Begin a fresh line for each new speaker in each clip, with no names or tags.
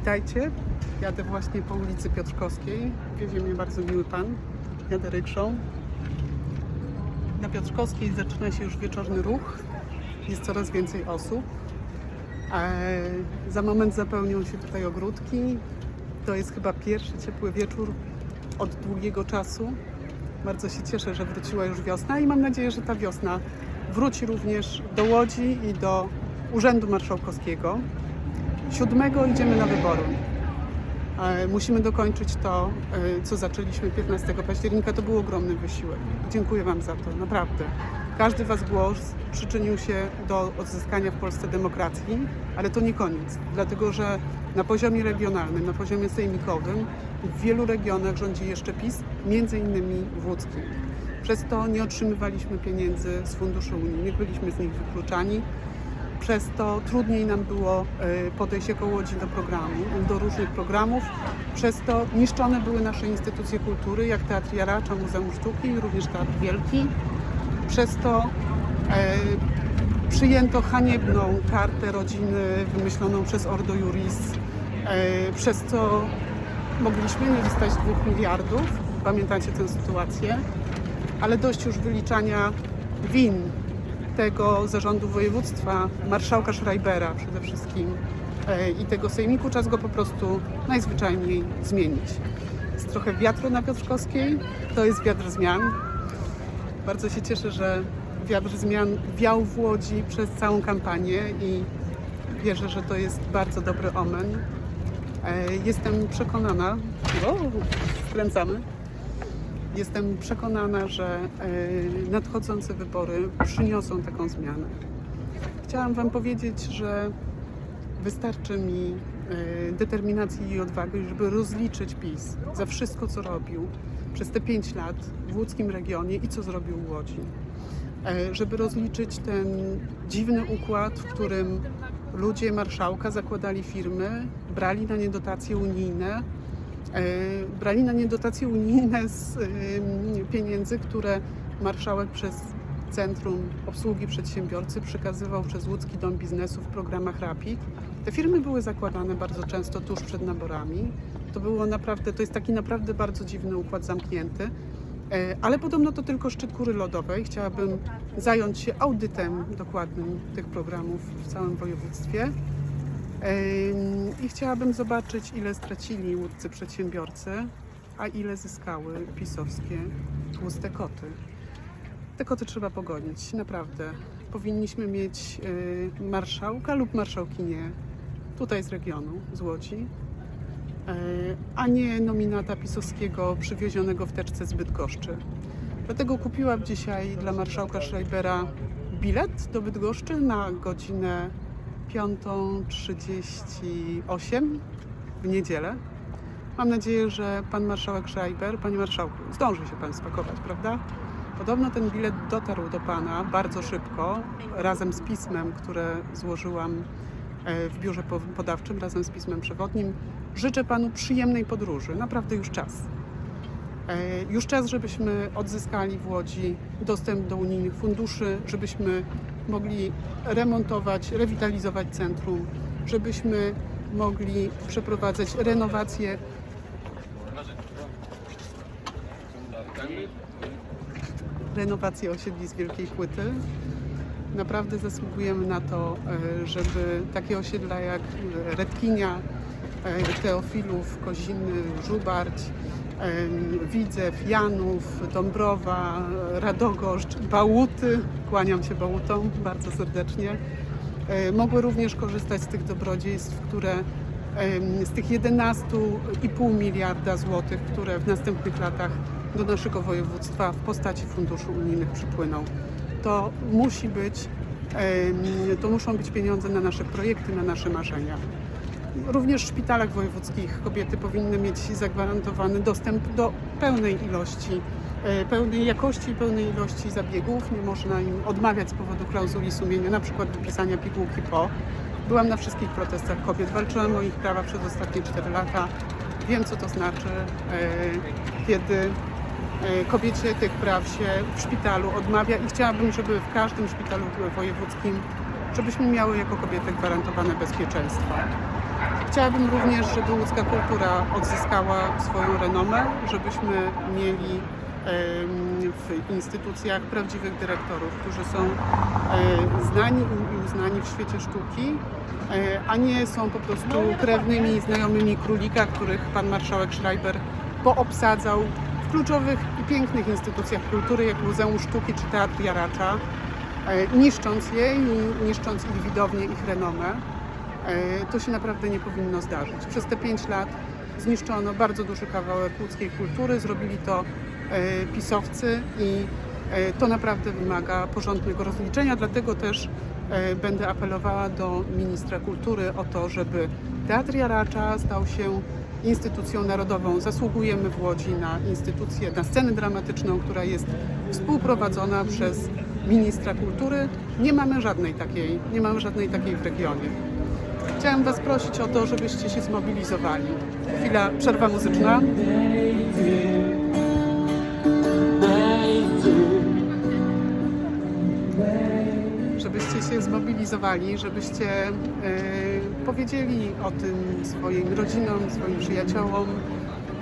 Witajcie. Jadę właśnie po ulicy Piotrkowskiej. Wiezie mnie bardzo miły pan. Jadę rykszą. Na Piotrkowskiej zaczyna się już wieczorny ruch. Jest coraz więcej osób. E, za moment zapełnią się tutaj ogródki. To jest chyba pierwszy ciepły wieczór od długiego czasu. Bardzo się cieszę, że wróciła już wiosna i mam nadzieję, że ta wiosna wróci również do Łodzi i do Urzędu Marszałkowskiego. Siódmego idziemy na wybory. E, Musimy dokończyć to, e, co zaczęliśmy 15 października. To był ogromny wysiłek. Dziękuję Wam za to, naprawdę. Każdy Was głos przyczynił się do odzyskania w Polsce demokracji, ale to nie koniec, dlatego że na poziomie regionalnym, na poziomie sejmikowym w wielu regionach rządzi jeszcze PiS, między innymi w łódzkim. Przez to nie otrzymywaliśmy pieniędzy z funduszy unijnych, byliśmy z nich wykluczani. Przez to trudniej nam było e, podejść jako Łodzi do programu, do różnych programów. Przez to niszczone były nasze instytucje kultury, jak Teatr Jaracza, Muzeum Sztuki, również Teatr Wielki. Przez to e, przyjęto haniebną kartę rodziny wymyśloną przez Ordo Juris, e, przez co mogliśmy nie dostać 2 miliardów. Pamiętacie tę sytuację? Ale dość już wyliczania win tego zarządu województwa, marszałka Schreibera przede wszystkim e, i tego sejmiku, czas go po prostu najzwyczajniej zmienić. Jest trochę wiatru na Piotrkowskiej, to jest wiatr zmian. Bardzo się cieszę, że wiatr zmian wiał w Łodzi przez całą kampanię i wierzę, że to jest bardzo dobry omen. E, Jestem przekonana, o, skręcamy, Jestem przekonana, że e, nadchodzące wybory przyniosą taką zmianę. Chciałam Wam powiedzieć, że wystarczy mi e, determinacji i odwagi, żeby rozliczyć PiS za wszystko, co robił przez te pięć lat w łódzkim regionie i co zrobił w Łodzi. E, Żeby rozliczyć ten dziwny układ, w którym ludzie marszałka zakładali firmy, brali na nie dotacje unijne, brali na nie dotacje unijne z em, pieniędzy, które marszałek przez Centrum Obsługi Przedsiębiorcy przekazywał przez Łódzki Dom Biznesu w programach RAPID. Te firmy były zakładane bardzo często tuż przed naborami. To było naprawdę, to jest taki naprawdę bardzo dziwny układ zamknięty. E, Ale podobno to tylko szczyt góry lodowej. Chciałabym zająć się audytem dokładnym tych programów w całym województwie. I chciałabym zobaczyć, ile stracili łódcy przedsiębiorcy, a ile zyskały pisowskie tłuste koty. Te koty trzeba pogonić, naprawdę. Powinniśmy mieć y, marszałka lub marszałkinię tutaj z regionu, z Łodzi, y, a nie nominata pisowskiego przywiezionego w teczce z Bydgoszczy. Dlatego kupiłam dzisiaj dla marszałka Schreibera bilet do Bydgoszczy na godzinę 5.38 w niedzielę. Mam nadzieję, że pan marszałek Schreiber, panie marszałku, zdąży się pan spakować, prawda? Podobno ten bilet dotarł do pana bardzo szybko, razem z pismem, które złożyłam e, w biurze po- podawczym, razem z pismem przewodnim. Życzę panu przyjemnej podróży. Naprawdę już czas. E, Już czas, żebyśmy odzyskali w Łodzi dostęp do unijnych funduszy, żebyśmy mogli remontować, rewitalizować centrum, żebyśmy mogli przeprowadzać renowację renowację osiedli z Wielkiej Płyty. Naprawdę zasługujemy na to, e, żeby takie osiedla jak e, Redkinia, e, Teofilów, Koziny, Żubarć, Widzew, Janów, Dąbrowa, Radogoszcz, Bałuty, kłaniam się Bałutom bardzo serdecznie, mogły również korzystać z tych dobrodziejstw, które z tych 11,5 miliarda złotych, które w następnych latach do naszego województwa w postaci funduszy unijnych przypłyną. To musi być, to muszą być pieniądze na nasze projekty, na nasze marzenia. Również w szpitalach wojewódzkich kobiety powinny mieć zagwarantowany dostęp do pełnej ilości, e, pełnej jakości i pełnej ilości zabiegów. Nie można im odmawiać z powodu klauzuli sumienia, na przykład wypisania pigułki po. Byłam na wszystkich protestach kobiet, walczyłam o ich prawa przez ostatnie 4 lata. Wiem, co to znaczy, e, kiedy e, kobiecie tych praw się w szpitalu odmawia i chciałabym, żeby w każdym szpitalu wojewódzkim, żebyśmy miały jako kobiety gwarantowane bezpieczeństwo. Chciałabym również, żeby łódzka kultura odzyskała swoją renomę, żebyśmy mieli w instytucjach prawdziwych dyrektorów, którzy są e, znani i uznani w świecie sztuki, e, a nie są po prostu krewnymi i znajomymi królika, których pan marszałek Schreiber poobsadzał w kluczowych i pięknych instytucjach kultury, jak Muzeum Sztuki czy Teatr Jaracza, e, niszcząc je i niszcząc ich widownię, ich renomę. E, To się naprawdę nie powinno zdarzyć. Przez te pięć lat zniszczono bardzo duży kawałek łódzkiej kultury, zrobili to e, pisowcy i e, to naprawdę wymaga porządnego rozliczenia, dlatego też będę apelowała do ministra kultury o to, żeby Teatr Jaracza stał się instytucją narodową. Zasługujemy w Łodzi na instytucję, na scenę dramatyczną, która jest współprowadzona przez ministra kultury. Nie mamy żadnej takiej, nie mamy żadnej takiej w regionie. Chciałam Was prosić o to, żebyście się zmobilizowali. Chwila, przerwa muzyczna. Żebyście się zmobilizowali, żebyście e, powiedzieli o tym swoim rodzinom, swoim przyjaciołom,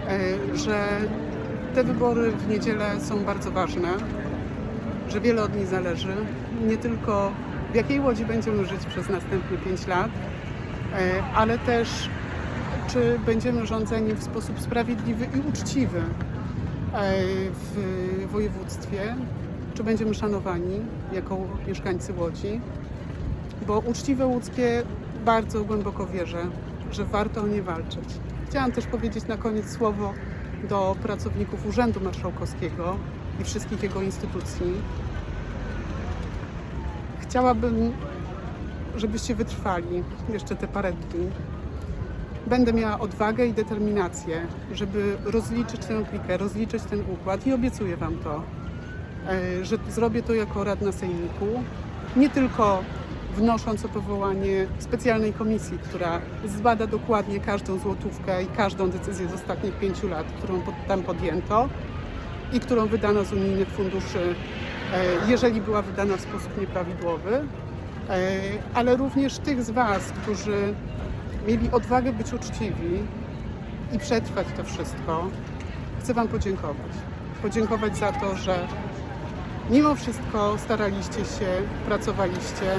e, że te wybory w niedzielę są bardzo ważne, że wiele od nich zależy. Nie tylko w jakiej łodzi będziemy żyć przez następne 5 lat, ale też czy będziemy rządzeni w sposób sprawiedliwy i uczciwy e, w województwie, czy będziemy szanowani jako mieszkańcy Łodzi, bo uczciwe łódzkie bardzo głęboko wierzę, że warto o nie walczyć. Chciałam też powiedzieć na koniec słowo do pracowników Urzędu Marszałkowskiego i wszystkich jego instytucji. Chciałabym, żebyście wytrwali jeszcze te parę dni. Będę miała odwagę i determinację, żeby rozliczyć tę klikę, rozliczyć ten układ i obiecuję Wam to, e, że zrobię to jako radna sejmiku, nie tylko wnosząc o powołanie specjalnej komisji, która zbada dokładnie każdą złotówkę i każdą decyzję z ostatnich pięciu lat, którą tam podjęto i którą wydano z unijnych funduszy, e, jeżeli była wydana w sposób nieprawidłowy, ale również tych z Was, którzy mieli odwagę być uczciwi i przetrwać to wszystko, chcę Wam podziękować. Podziękować za to, że mimo wszystko staraliście się, pracowaliście.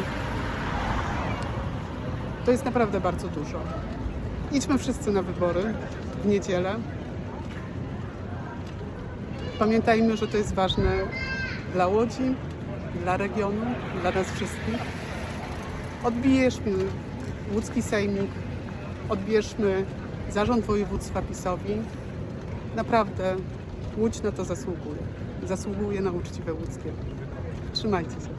To jest naprawdę bardzo dużo. Idźmy wszyscy na wybory w niedzielę. Pamiętajmy, że to jest ważne dla Łodzi, dla regionu, dla nas wszystkich. Odbierzmy łódzki sejmik, odbierzmy zarząd województwa PiSowi. Naprawdę Łódź na to zasługuje. Zasługuje na uczciwe łódzkie. Trzymajcie się.